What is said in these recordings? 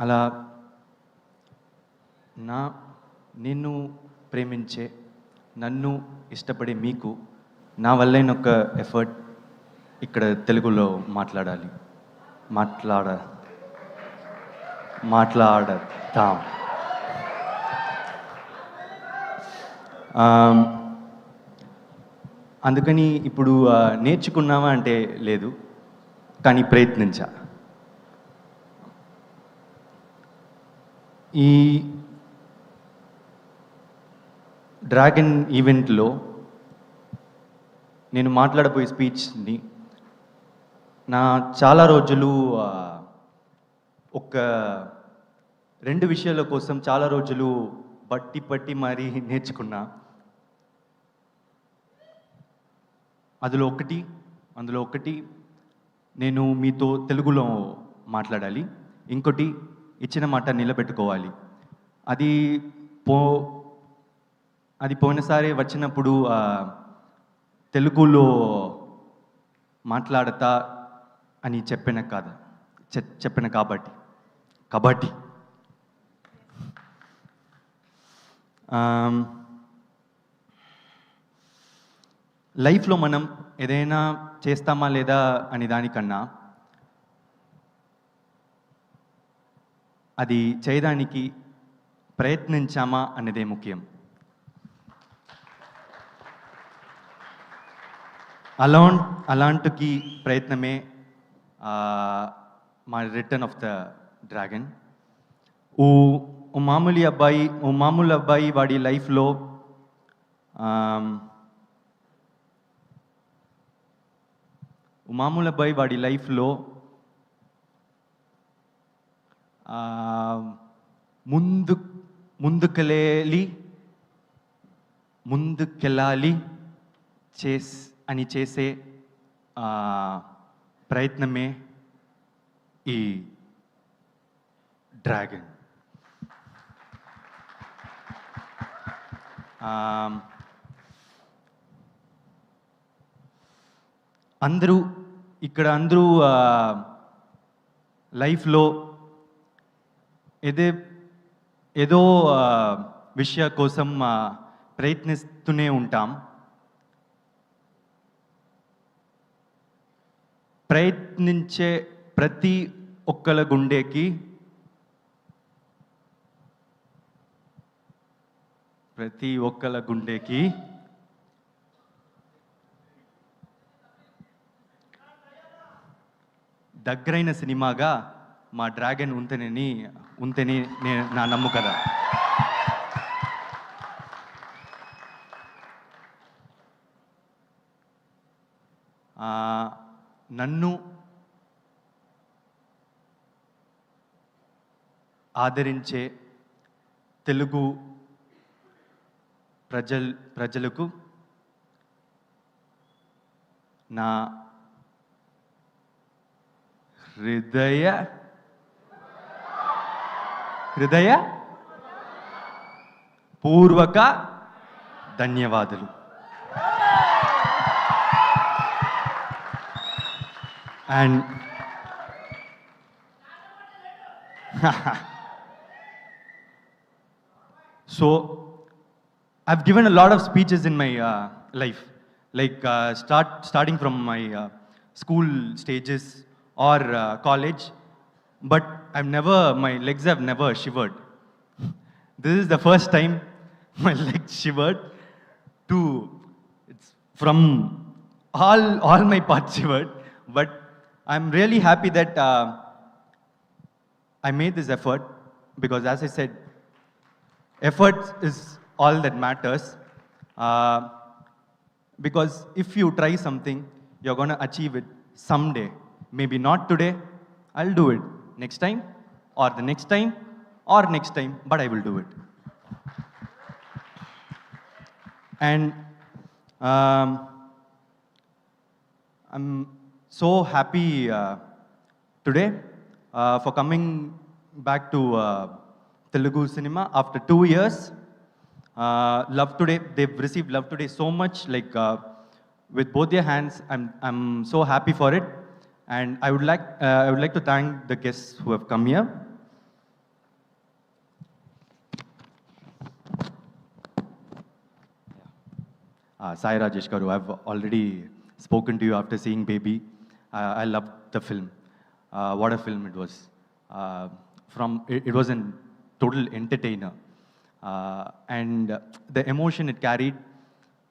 అలా నా నిన్ను ప్రేమించే నన్ను ఇష్టపడే మీకు నా వల్లైన ఒక ఎఫర్ట్ ఇక్కడ తెలుగులో మాట్లాడాలి. మాట్లాడ మాట్లాడతాం. అందుకని ఇప్పుడు నేర్చుకున్నావా అంటే లేదు కానీ ప్రయత్నించా. ఈ డ్రాగన్ ఈవెంట్లో నేను మాట్లాడబోయే స్పీచ్ని నా చాలా రోజులు ఒక రెండు విషయాల కోసం చాలా రోజులు బట్టి పట్టి మరీ నేర్చుకున్నా. అందులో ఒకటి అందులో ఒకటి నేను మీతో తెలుగులో మాట్లాడాలి. ఇంకోటి ఇచ్చిన మాట నిలబెట్టుకోవాలి. అది పో అది పోయినసారి వచ్చినప్పుడు తెలుగులో మాట్లాడతా అని చెప్పిన కాదు చెప్పిన కాబట్టి. కబడ్డీ లైఫ్లో మనం ఏదైనా చేస్తామా లేదా అనే దానికన్నా అది చేయడానికి ప్రయత్నించామా అనేదే ముఖ్యం. అలా అలాంటికి ప్రయత్నమే మా రిటర్న్ ఆఫ్ ద డ్రాగన్ ఓ ఓ మామూలు అబ్బాయి ఓ మామూలు అబ్బాయి వాడి లైఫ్లో ఓ మామూలు అబ్బాయి వాడి లైఫ్లో ముందు ముందుకెళ్ళి ముందుకెళ్ళాలి చేస్ అని చేసే ప్రయత్నమే ఈ డ్రాగన్. అందరూ ఇక్కడ అందరూ లైఫ్లో ఏదే ఏదో విషయ కోసం ప్రయత్నిస్తూనే ఉంటాం. ప్రయత్నించే ప్రతి ఒక్కల గుండెకి ప్రతి ఒక్కల గుండెకి దగ్గరైన సినిమాగా మా డ్రాగన్ ఉంతేనని ఉంతేనే నేను నా నమ్ము కదా. నన్ను ఆదరించే తెలుగు ప్రజల్ ప్రజలకు నా హృదయ హృదయ పూర్వక ధన్యవాదాలు. And so I given a lot of speeches in my life like start starting from my school stages or college but I've never my legs have never shivered. This is the first time my legs shivered. To it's from all all my parts shivered, but I'm really happy that uh, I made this effort because, as I said, effort is all that matters uh, because if you try something you're going to achieve it someday maybe not today i'll do it next time or the next time or next time but i will do it and um, i'm so happy uh, today uh, for coming back to uh, Telugu cinema after two years. Uh, love today, they've received love today so much, like uh, with both their hands. I'm, I'm so happy for it. And I would like, uh, I would like to thank the guests who have come here. Uh, Sai Rajesh Garu, I've already spoken to you after seeing Baby. Uh, I loved the film. Uh, what a film it was. Uh, from it, it was a total entertainer, uh, and the emotion it carried.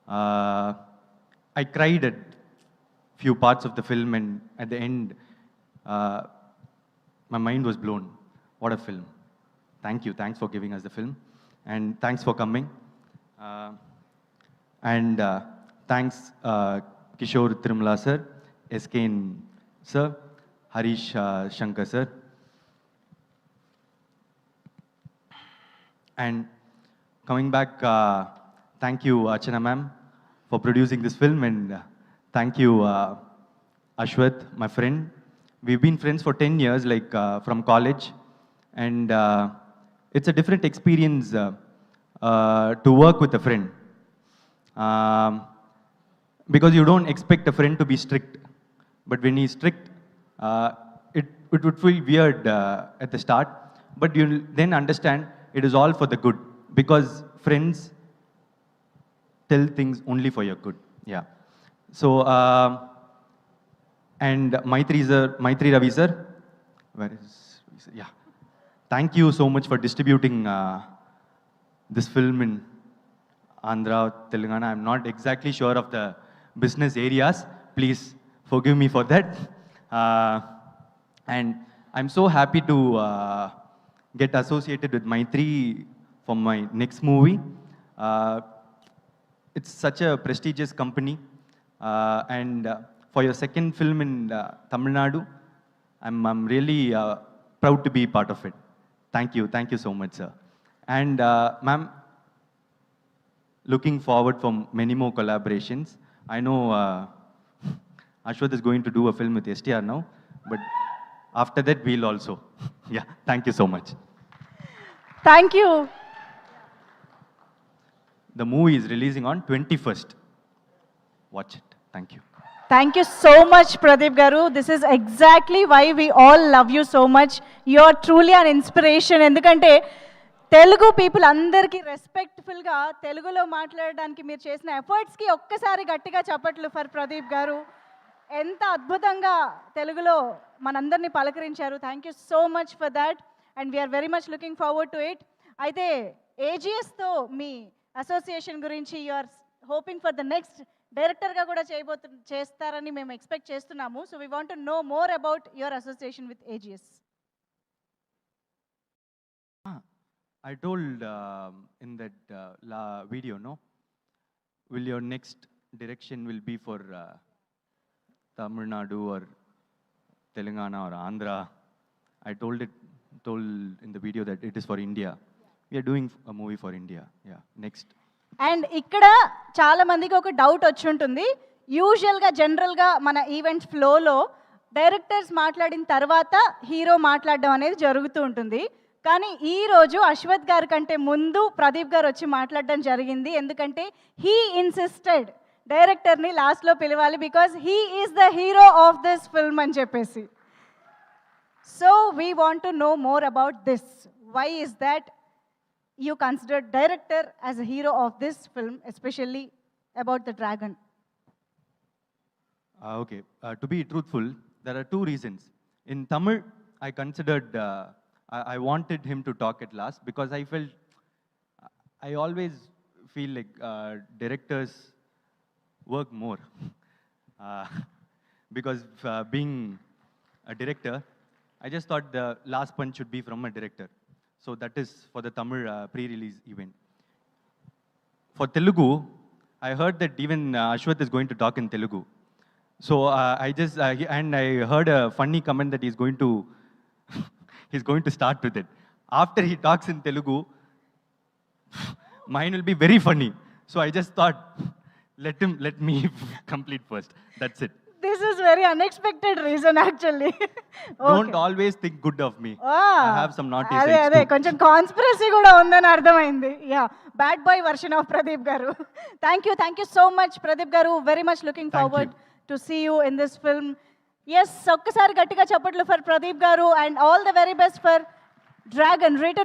Uh, I cried at few parts of the film, and at the end, uh, my mind was blown. What a film! Thank you. Thanks for giving us the film, and thanks for coming. Uh, and uh, thanks, uh, Kishore Trimala sir, SKN sir, Harish uh, Shankar sir. And coming back, uh, thank you, Achana ma'am, for producing this film, and thank you, uh, Ashwath, my friend. We've been friends for 10 years, like uh, from college, and uh, it's a different experience uh, uh, to work with a friend. Um, because you don't expect a friend to be strict, but when he's strict, uh, it, it would feel weird at the start, but you'll then understand it is all for the good because friends tell things only for your good. Yeah. So, um and Maitri sir, Maitri Ravi sir, where is, yeah. Thank you so much for distributing uh, this film in Andhra, Telangana. I'm not exactly sure of the business areas. Please forgive me for that. Uh, and I'm so happy to uh, get associated with Maitri for my next movie. Uh, it's such a prestigious company. Uh, and uh, for your second film in uh, Tamil Nadu, I'm, I'm really proud to be part of it. Thank you. Thank you so much, sir. And ma'am, looking forward for many more collaborations. I know uh, Ashwath is going to do a film with STR now, but after that, we'll also. yeah, thank you so much. Thank you. The movie is releasing on 21st. Watch it. Thank you thank you so much Pradeep garu this is exactly why we all love you so much you are truly an inspiration ఎందుకంటే Telugu people అందరికీ రెస్పెక్ట్ఫుల్గా తెలుగులో మాట్లాడడానికి మీరు చేసిన ఎఫర్ట్స్కి ఒక్కసారి గట్టిగా చప్పట్లు for Pradeep గారు ఎంత అద్భుతంగా తెలుగులో మనందరినీ పలకరించారు thank you so much for that and we're very much looking forward to it అయితే ఏజిఎస్తో మీ అసోసియేషన్ గురించి you are hoping for the next డైరెక్టర్గా కూడా చేయబోతు చేస్తారని మేము ఎక్స్పెక్ట్ చేస్తున్నాము. So we want know more about your association with AGS I told in that law video no will your next direction will be for Tamil Nadu or Telangana or Andhra I told it told in the video that it is for India we're doing a movie for India yeah next and ఇక్కడ చాలా మందికి ఒక doubt వచ్చి ఉంటుంది. యూజువల్గా జనరల్గా మన event ఫ్లోలో డైరెక్టర్స్ మాట్లాడిన తర్వాత హీరో మాట్లాడడం అనేది జరుగుతూ ఉంటుంది. కానీ ఈ రోజు అశ్వత్ గారి కంటే ముందు ప్రదీప్ గారు వచ్చి మాట్లాడడం జరిగింది. ఎందుకంటే హీ ఇన్సిస్టెడ్ డైరెక్టర్ని లాస్ట్లో పిలవాలి because he is the hero of this film అని చెప్పేసి. So we want to know more about this why is that you considered director as a hero of this film, especially about the dragon. Uh, okay, uh, to be truthful, there are two reasons. In Tamil, I considered, uh, I, I wanted him to talk at last because I felt, I always feel like uh, directors work more. Uh, because uh, being a director, I just thought the last punch should be from a director. So that is for the Tamil uh, pre-release event. For Telugu, I heard that even uh, Ashwath is going to talk in Telugu. So uh, I just uh, and I heard a funny comment that he's going to he's going to start with it. After he talks in Telugu, mine will be very funny. So I just thought, let him let me complete first. That's it. This is very unexpected reason actually. Don't always think good of me. I have some naughty అదే అదే. కొంచెం conspiracy కూడా ఉందని అర్థమైంది yeah bad boy version of Pradeep garu thank you thank you so much Pradeep garu very much looking forward to see you in this film yes ఒక్కసారి గట్టిగా చప్పట్లు for Pradeep garu and all the very best for dragon return